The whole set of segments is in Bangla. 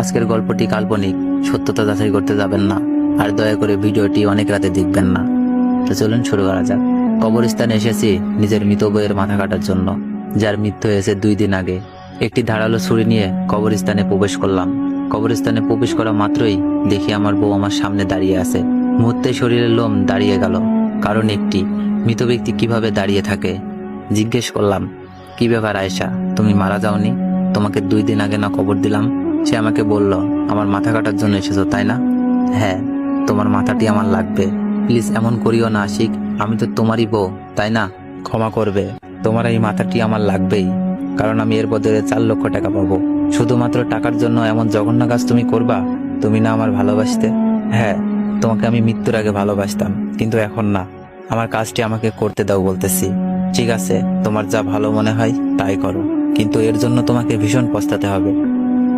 আজকের গল্পটি কাল্পনিক, সত্যতা যাচাই করতে যাবেন না, আর দয়া করে ভিডিওটি অনেক রাতে দেখবেন না। তো চলুন শুরু করা যাক। কবরস্থানে এসেছি নিজের মৃত বইয়ের মাথা কাটার জন্য, যার মৃত্যু হয়েছে দুই দিন আগে। একটি ধারালো ছুরি নিয়ে কবরস্থানে প্রবেশ করলাম। কবরস্থানে প্রবেশ করা মাত্রই দেখি আমার বউ আমার সামনে দাঁড়িয়ে আছে। মুহূর্তে শরীরের লোম দাঁড়িয়ে গেল, কারণ একটি। মৃত ব্যক্তি কীভাবে দাঁড়িয়ে থাকে? জিজ্ঞেস করলাম, কি ব্যাপার আয়েশা, তুমি মারা যাওনি? তোমাকে দুই দিন আগে না কবর দিলাম? সে আমাকে বলল, আমার মাথা কাটার জন্য এসেছ, তাই না? হ্যাঁ তোমার মাথাটি আমার লাগবে। প্লিজ এমন করিও না, আশিক। আমি তো তোমারই বউ, তাই না? ক্ষমা করবে, তোমার এই মাথাটি আমার লাগবেই, কারণ আমি এর বদলে চার লক্ষ টাকা পাবো। শুধুমাত্র টাকার জন্য এমন জঘন্য কাজ তুমি করবা? তুমি না আমার ভালোবাসতে? হ্যাঁ তোমাকে আমি মৃত্যুর আগে ভালোবাসতাম, কিন্তু এখন না। আমার কাজটি আমাকে করতে দাও বলতেছি। ঠিক আছে, তোমার যা ভালো মনে হয়, তাই করো। কিন্তু এর জন্য তোমাকে ভীষণ পস্তাতে হবে।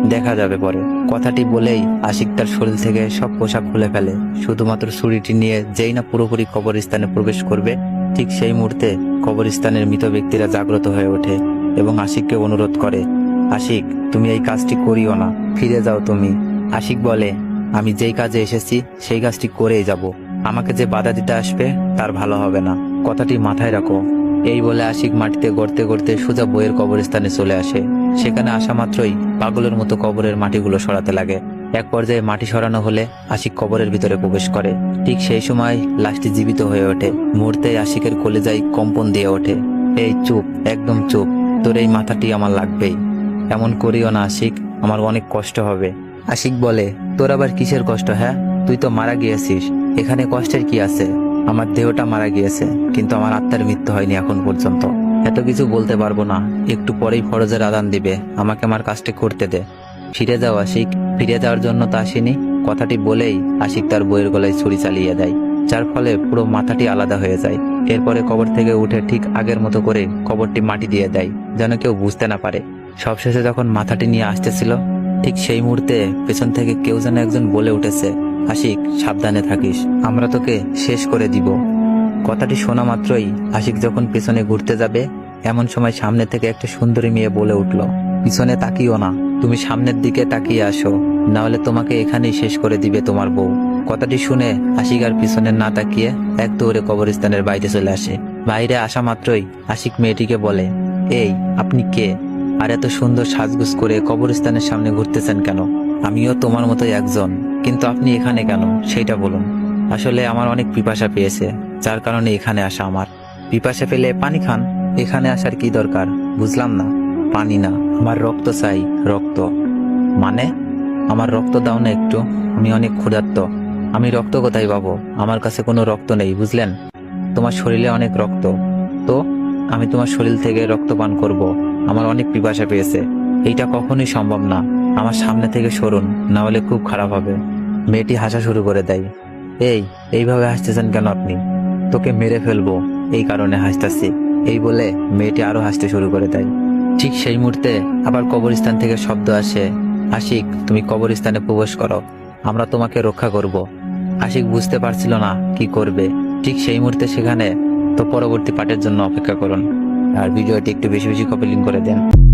দেখা যাবে পরে। কথাটি বলেই আশিক তার শরীর থেকে সব পোশাক খুলে ফেলে। শুধুমাত্র ছুরিটি নিয়ে যেই না পুরোপুরি কবরস্থানে প্রবেশ করবে, ঠিক সেই মুহূর্তে কবরস্থানের মৃত ব্যক্তিরা জাগ্রত হয়ে ওঠে এবং আশিককে অনুরোধ করে, আশিক, তুমি এই কাজটি করিও না, ফিরে যাও তুমি। আশিক বলে, আমি যেই কাজে এসেছি, সেই কাজটি করেই যাব। আমাকে যে বাধা দিতে আসবে, তার ভালো হবে না। কথাটি মাথায় রাখো। এই বলে আশিক মাটিতে গড়তে গড়তে সোজা বইয়ের কবরস্থানে চলে আসে। সেখানে আসা মাত্রই পাগলের মতো কবরের মাটিগুলো সরাতে লাগে। এক পর্যায়ে মাটি সরানো হলে আশিক কবরের ভিতরে প্রবেশ করে। ঠিক সেই সময় লাশটি জীবিত হয়ে ওঠে। মুহূর্তে আশিকের কোলে কলেজায় কম্পন দিয়ে ওঠে। এই চুপ, একদম চুপ। তোর এই মাথাটি আমার লাগবেই। এমন করিও না আশিক, আমার অনেক কষ্ট হবে। আশিক বলে, তোর আবার কিসের কষ্ট হ্যাঁ? তুই তো মারা গিয়েছিস। এখানে কষ্টের কি আছে? আমার দেহটা মারা গিয়েছে, কিন্তু আমার আত্মার মৃত্যু হয়নি এখন পর্যন্ত। এত কিছু বলতে পারব না। একটু পরেই ফরজের আদান দিবে। আমাকে আমার কাজটি করতে দে। ফিরে যাও আশিক। ফিরে যাওয়ার জন্য তো আসিনি। কথাটি বলেই আশিক তার বইয়ের গলায় ছুরি চালিয়ে দেয়। যার ফলে পুরো মাথাটি আলাদা হয়ে যায়। এরপরে কবর থেকে উঠে ঠিক আগের মতো করে কবরটি মাটি দিয়ে দেয়, যেন কেউ বুঝতে না পারে। সবশেষে যখন মাথাটি নিয়ে আসতেছিল, ঠিক সেই মুহূর্তে পেছন থেকে কেউ যেন একজন বলে উঠেছে, আশিক, সাবধানে থাকিস। আমরা তোকে শেষ করে দিব। কথাটি শোনা মাত্রই আশিক যখন পেছনে ঘুরতে যাবে এমন সময় সামনে থেকে একটা সুন্দরী মেয়ে বলে উঠল, পিছনে তাকিও না, তুমি সামনের দিকে তাকিয়ে আসো না হলে তোমাকে এখানেই শেষ করে দিবে তোমার বউ। কথাটি শুনে আশিক আর পিছনে না তাকিয়ে এক দৌড়ে কবরস্থানের বাইরে চলে আসে। বাইরে আসা মাত্রই আশিক মেয়েটিকে বলে, এই, আপনি কে? আর এত সুন্দর সাজগুজ করে কবরস্থানের সামনে ঘুরতেছেন কেন? আমিও তোমার মতোই একজন, কিন্তু আপনি এখানে কেন? সেইটা বলুন। আসলে আমার অনেক পিপাসা পেয়েছে, যার কারণে এখানে আসা আমার। পিপাসা পেলে পানি খান। এখানে আসার কি দরকার? বুঝলাম না। পানি না। আমার রক্ত চাই, রক্ত। মানে? আমার রক্ত দাও না একটু। আমি অনেক ক্ষুধার্ত। আমি রক্ত কোথায় পাবো? আমার কাছে কোনো রক্ত নেই, বুঝলেন? তোমার শরীরে অনেক রক্ত। তো? আমি তোমার শরীর থেকে রক্ত পান করব। আমার অনেক পিপাসা পেয়েছে। এইটা কখনোই সম্ভব না। আমার সামনে থেকে সরুন, না হলে খুব খারাপ হবে। মেয়েটি হাসা শুরু করে দেয়। এই, এইভাবে হাসতেছেন কেন আপনি? তোকে মেরে ফেলব। এই কারণে হাসতেছি। এই বলে মেয়েটি আরও হাসতে শুরু করে দেয়। ঠিক সেই মুহূর্তে আবার কবরস্থান থেকে শব্দ আসে, আশিক, তুমি কবরস্থানে প্রবেশ করো। আমরা তোমাকে রক্ষা করব। আশিক বুঝতে পারছিল না কি করবে। ঠিক সেই মুহূর্তে সেখানে তো পরবর্তী পাঠের জন্য অপেক্ষা করুন। আর ভিডিওটি একটু বেশি বেশি কপিলিং করে দেন।